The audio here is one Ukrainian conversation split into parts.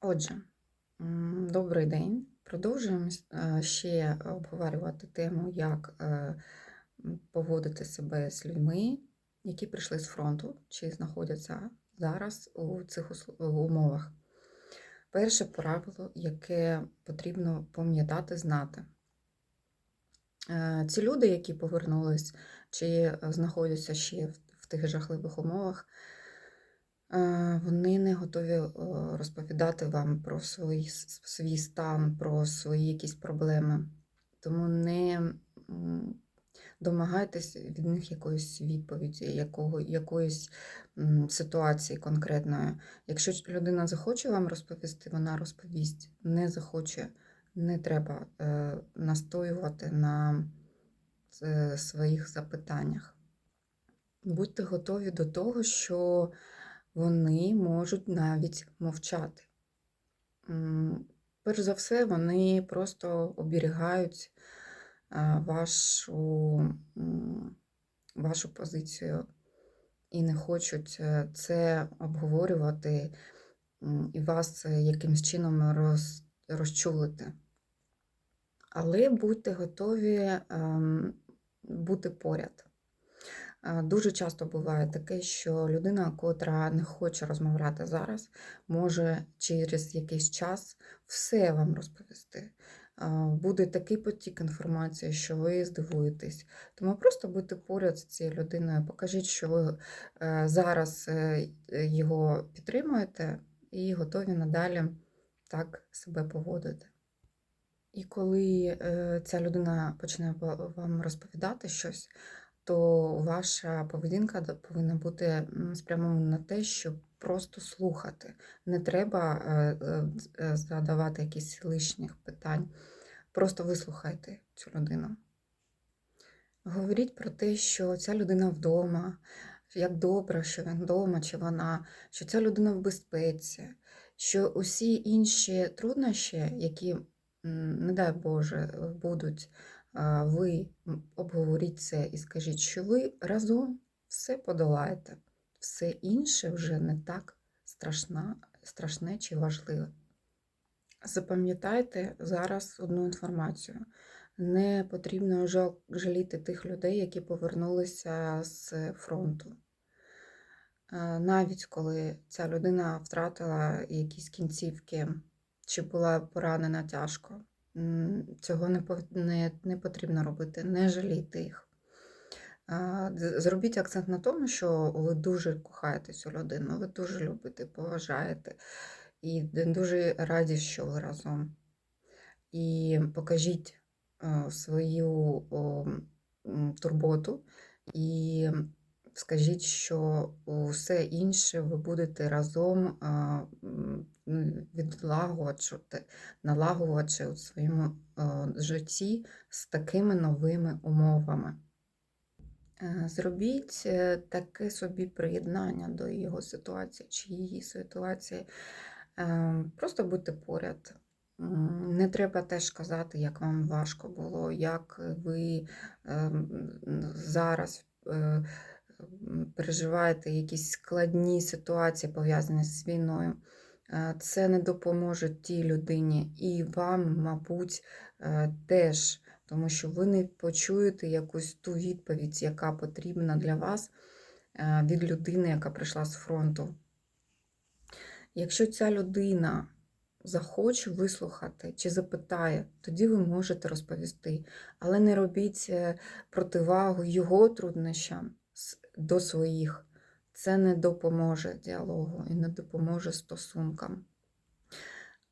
Отже, добрий день. Продовжуємо е, ще обговорювати тему, як е, поводити себе з людьми, які прийшли з фронту чи знаходяться зараз у цих умовах. Перше правило, яке потрібно пам'ятати, знати. Е, Ці люди, які повернулись чи знаходяться ще в, тих жахливих умовах, вони не готові е, розповідати вам про свій, свій стан, про свої якісь проблеми. Тому не домагайтесь від них якоїсь відповіді, якого, якоїсь ситуації конкретної. Якщо людина захоче вам розповісти, вона розповість. Не захоче, не треба е, настоювати на е, своїх запитаннях. Будьте готові до того, що вони можуть навіть мовчати. Перш за все, вони просто оберігають вашу, вашу позицію і не хочуть е, це обговорювати і вас е, якимсь чином роз, розчулити. Але будьте готові ем, бути поряд. Дуже часто буває таке, що людина, котра не хоче розмовляти зараз, може через якийсь час все вам розповісти. Буде такий потік інформації, що ви здивуєтесь. Тому просто будьте поряд з цією людиною, покажіть, що ви е, зараз е, його підтримуєте і готові надалі так себе поводити. І коли е, ця людина почне вам розповідати щось, то ваша поведінка повинна бути спрямована на те, щоб просто слухати. Не треба е, е, е, задавати якісь лишніх питань. Просто вислухайте цю людину. Говоріть про те, що ця людина вдома, як добре, що він вдома, чи вона, що ця людина в безпеці, що усі інші труднощі, які, не дай Боже, будуть, ви обговоріть це і скажіть, що ви разом все подолаєте. Все інше вже не так страшна, страшне чи важливе. Запам'ятайте зараз одну інформацію. Не потрібно жаліти тих людей, які повернулися з фронту. Навіть коли ця людина втратила якісь кінцівки чи була поранена тяжко, цього не, не, не потрібно робити, не жалійте їх. Зробіть акцент на тому, що ви дуже кохаєте цю людину, ви дуже любите, поважаєте і дуже раді, що ви разом. І покажіть е, свою турботу і скажіть, що все інше ви будете разом відлагоджувати, налагоджувати у своєму житті з такими новими умовами. Е, Зробіть е, таке собі приєднання до його ситуації чи її ситуації. Е, Просто будьте поряд. Не треба теж казати, як вам важко було, як ви ем, зараз переживаєте якісь складні ситуації, пов'язані з війною. Е, Це не допоможе тій людині і вам, мабуть, е, теж тому що ви не почуєте якусь ту відповідь, яка потрібна для вас е, від людини, яка прийшла з фронту. Якщо ця людина захоче вислухати чи запитає, тоді ви можете розповісти, але не робіть противагу його труднощам до своїх. Це не допоможе діалогу і не допоможе стосункам.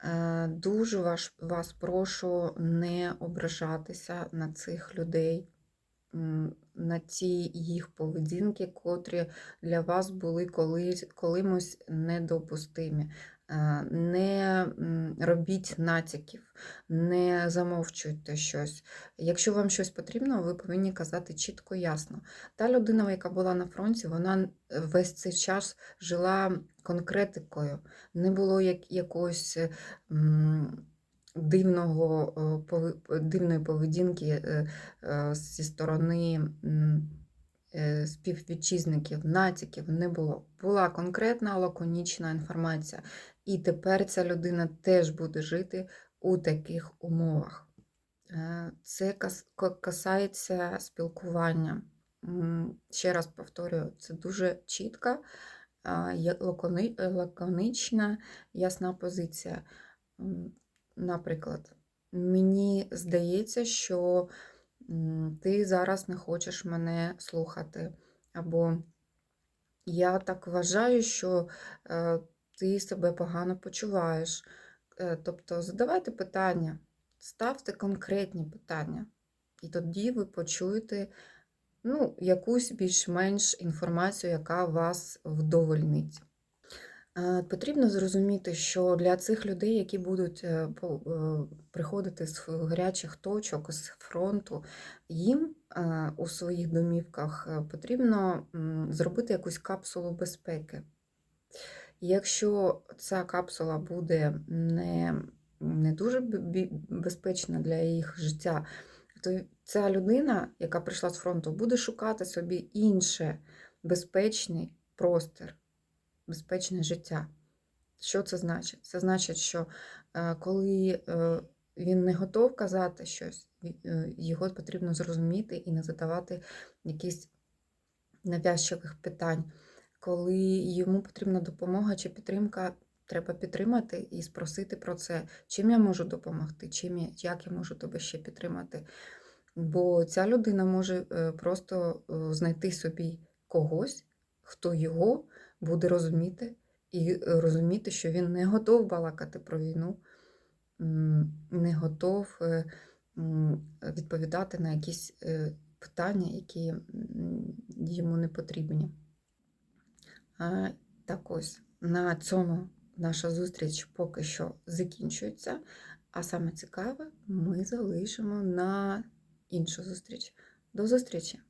Е, Дуже вас, вас прошу не ображатися на цих людей, на ті їх поведінки, котрі для вас були колись, колимось недопустимі. Не робіть натяків, не замовчуйте щось. Якщо вам щось потрібно, ви повинні казати чітко і ясно. Та людина, яка була на фронті, вона весь цей час жила конкретикою. Не було як, якогось дивного, дивної поведінки е, е, зі сторони співвітчизників, натяків не було. Була конкретна лаконічна інформація. І тепер ця людина теж буде жити у таких умовах. Е, Це касається спілкування. Ще раз повторюю, це дуже чітка, а, є- лакони- е, лаконична, ясна позиція. Наприклад, мені здається, що ти зараз не хочеш мене слухати, або я так вважаю, що е, ти себе погано почуваєш. Е, Тобто задавайте питання, ставте конкретні питання, і тоді ви почуєте ну, якусь більш-менш інформацію, яка вас вдовольнить. Е, Потрібно зрозуміти, що для цих людей, які будуть е, е, приходити з гарячих точок, з фронту, їм у своїх домівках потрібно зробити якусь капсулу безпеки. Якщо ця капсула буде не, не дуже безпечна для їх життя, то ця людина, яка прийшла з фронту, буде шукати собі інше безпечний простір, безпечне життя. Що це значить? Це значить, що е, коли е, він не готов казати щось, е, його потрібно зрозуміти і не задавати якісь навязчивих питань. Коли йому потрібна допомога чи підтримка, треба підтримати і спросити про це, чим я можу допомогти, чим я, як я можу тебе ще підтримати. Бо ця людина може просто знайти собі когось, хто його буде розуміти, і е, розуміти, що він не готов балакати про війну, не готов е, відповідати на якісь е, питання, які йому не потрібні. Так ось, на цьому наша зустріч поки що закінчується. А саме цікаве ми залишимо на іншу зустріч. До зустрічі!